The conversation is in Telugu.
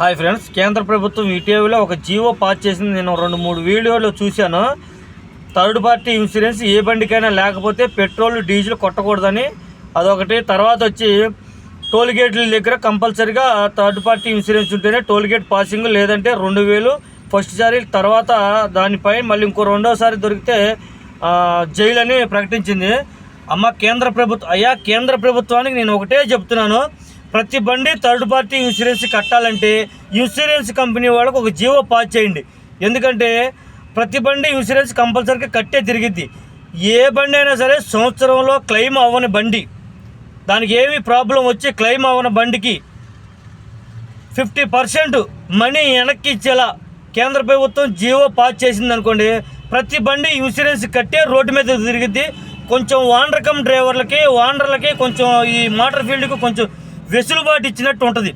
హాయ్ ఫ్రెండ్స్ కేంద్ర ప్రభుత్వం ఇటీవల ఒక జీవో పాస్ చేసింది. నేను రెండు మూడు వీడియోలు చూశాను. థర్డ్ పార్టీ ఇన్సూరెన్స్ ఏ బండికైనా లేకపోతే పెట్రోల్ డీజిల్ కొట్టకూడదని అదొకటి. తర్వాత వచ్చి టోల్ గేట్ల దగ్గర కంపల్సరీగా థర్డ్ పార్టీ ఇన్సూరెన్స్ ఉంటేనే టోల్ గేట్ పాసింగ్ లేదంటే రెండు వేలు ఫస్ట్ సారి తర్వాత దానిపై మళ్ళీ ఇంకో రెండోసారి దొరికితే జైలు అని ప్రకటించింది. అమ్మ కేంద్ర ప్రభుత్వం అయ్యా కేంద్ర ప్రభుత్వానికి నేను ఒకటే చెప్తున్నాను. ప్రతి బండి థర్డ్ పార్టీ ఇన్సూరెన్స్ కట్టాలంటే ఇన్సూరెన్స్ కంపెనీ వాళ్ళకు ఒక జీవో పాస్ చేయండి. ఎందుకంటే ప్రతి బండి ఇన్సూరెన్స్ కంపల్సరీగా కట్టే తిరిగిద్ది. ఏ బండి అయినా సరే సంవత్సరంలో క్లెయిమ్ అవ్వని బండి. దానికి ఏమి ప్రాబ్లం వచ్చి క్లెయిమ్ అవ్వని బండికి ఫిఫ్టీ పర్సెంట్ మనీ వెనక్కి ఇచ్చేలా కేంద్ర ప్రభుత్వం జీవో పాస్ చేసింది అనుకోండి ప్రతి బండి ఇన్సూరెన్స్ కట్టే రోడ్డు మీద తిరిగిద్ది. కొంచెం వాన్ రకం డ్రైవర్లకి వాండర్లకి కొంచెం ఈ మోటార్ ఫీల్డ్కి కొంచెం వెసులుబాటు ఇచ్చినట్టు ఉంటుంది.